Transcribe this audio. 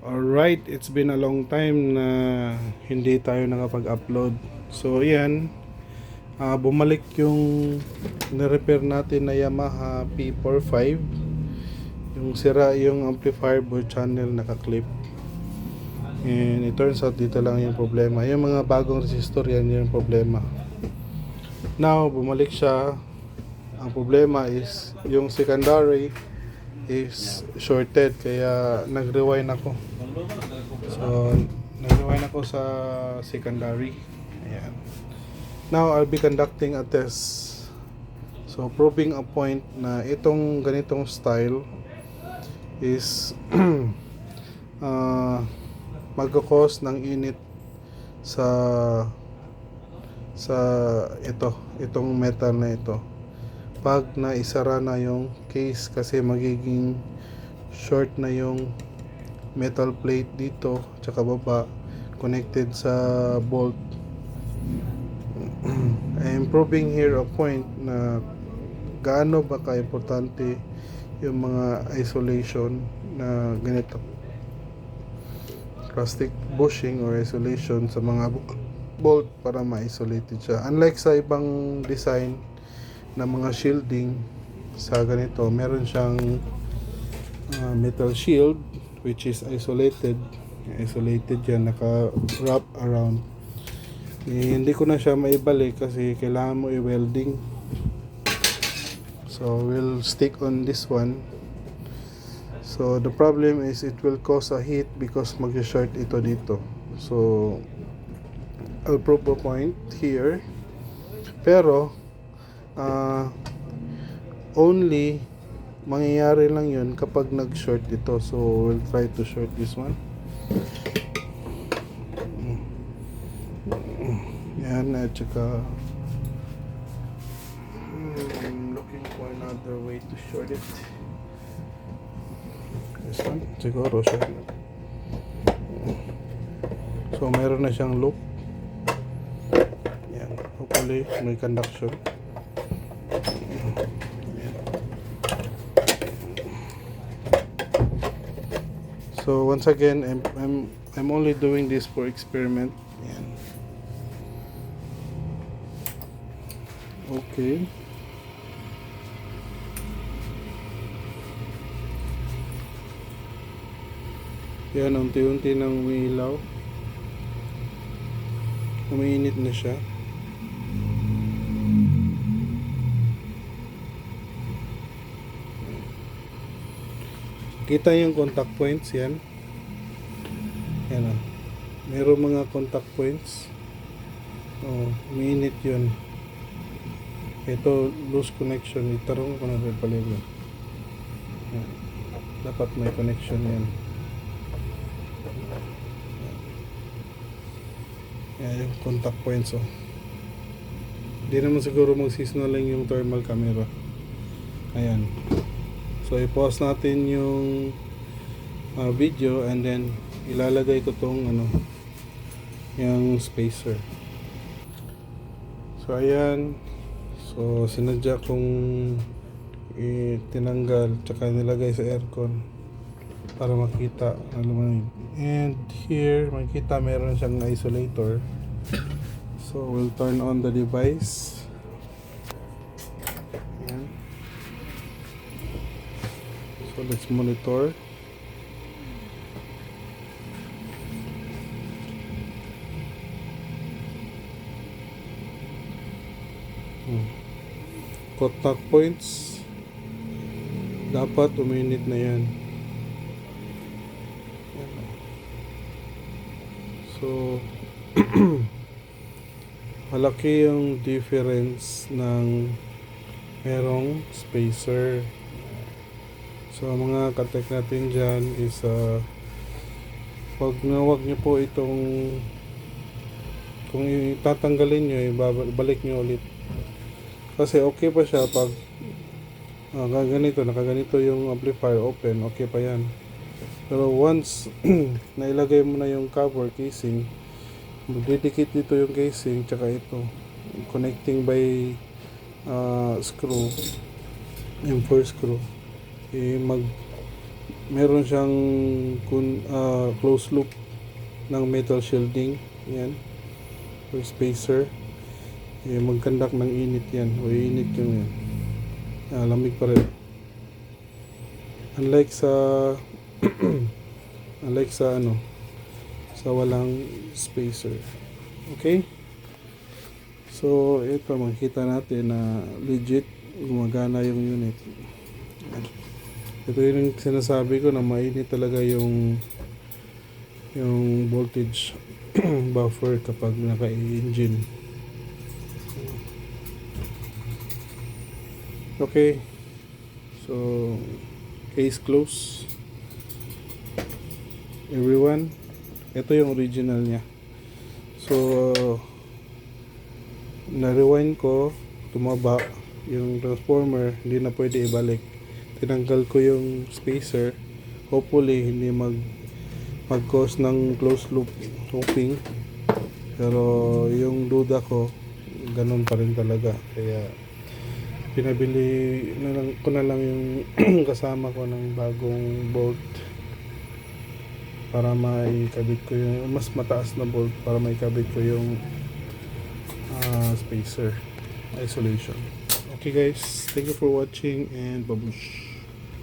Alright, it's been a long time na hindi tayo nakapag-upload. So, yan. Ah, bumalik yung na-repair natin na Yamaha P45. Yung sira yung amplifier board channel naka-clip. And it turns out dito lang yung problema. Yung mga bagong resistor yan yung problema. Now, bumalik siya. Ang problema is yung secondary is shorted kaya nag-rewind ako. So, nag-rewind ako sa secondary. Ayan. Now, I'll be conducting a test. So, proving a point na itong ganitong style is uh, magkakos ng init sa sa ito, itong metal na ito pag naisara na yung case kasi magiging short na yung metal plate dito tsaka baba connected sa bolt. I'm proving here a point na gaano ba ka-importante yung mga isolation na ganito. Plastic bushing or isolation sa mga bolt para ma-isolate siya. Unlike sa ibang design na mga shielding sa ganito meron siyang uh, metal shield which is isolated. Isolated yan naka wrap around. Eh, hindi ko na siya maibalik kasi kailangan mo i-welding. So we'll stick on this one. So the problem is it will cause a heat because mag-short ito dito. So I'll prove a point here. Pero ah only mangyayari lang yun kapag nag-short ito. So, we'll try to short this one. Yan, at saka hmm, looking for another way to short it. This one, siguro short. So, meron na siyang loop. Yan, hopefully may conduction. So once again, I'm I'm I'm only doing this for experiment. Yan. Okay. Yan, unti-unti nang umiilaw. Umiinit na siya. Kita yung contact points yan. Yan o. Meron mga contact points. Oh, minute yun. Ito, loose connection. Itarong ko na rin pala yun. Dapat may connection yan. Yan yung contact points oh. Hindi naman siguro mag-seasonal yung thermal camera. Ayan. So i-pause natin yung uh, video and then ilalagay ko tong ano yung spacer. So ayan. So sinadya kong tinanggal tsaka nilagay sa aircon para makita man and here makita meron siyang isolator so we'll turn on the device Ayan. So let's monitor. Hmm. Contact points. Dapat uminit na yan. So, malaki yung difference ng merong spacer. So ang mga katek natin dyan is uh, pag nawag nyo po itong kung itatanggalin nyo, ibabalik nyo ulit. Kasi okay pa siya pag uh, ganito, nakaganito yung amplifier open, okay pa yan. Pero once nailagay mo na yung cover casing, magdidikit dito yung casing tsaka ito connecting by uh, screw yung first screw eh, mag meron siyang kun, ah, close loop ng metal shielding. Yan. Or spacer. Eh, magkandak ng init yan. O init yung yan. Ah, lamig pa rin. Unlike sa unlike sa ano sa walang spacer. Okay? So, ito makikita natin na legit gumagana yung unit. Ito yung sinasabi ko na mainit talaga yung yung voltage buffer kapag naka-engine. Okay. So, case close. Everyone, ito yung original niya. So, na-rewind ko, tumaba yung transformer, hindi na pwede ibalik. Tinanggal ko yung spacer. Hopefully, hindi mag mag-cause ng closed loop looping. Pero yung duda ko, ganun pa rin talaga. Kaya, pinabili na lang, ko na lang yung kasama ko ng bagong bolt para maikabit ko yung mas mataas na bolt para maikabit ko yung ah, spacer isolation okay guys thank you for watching and babush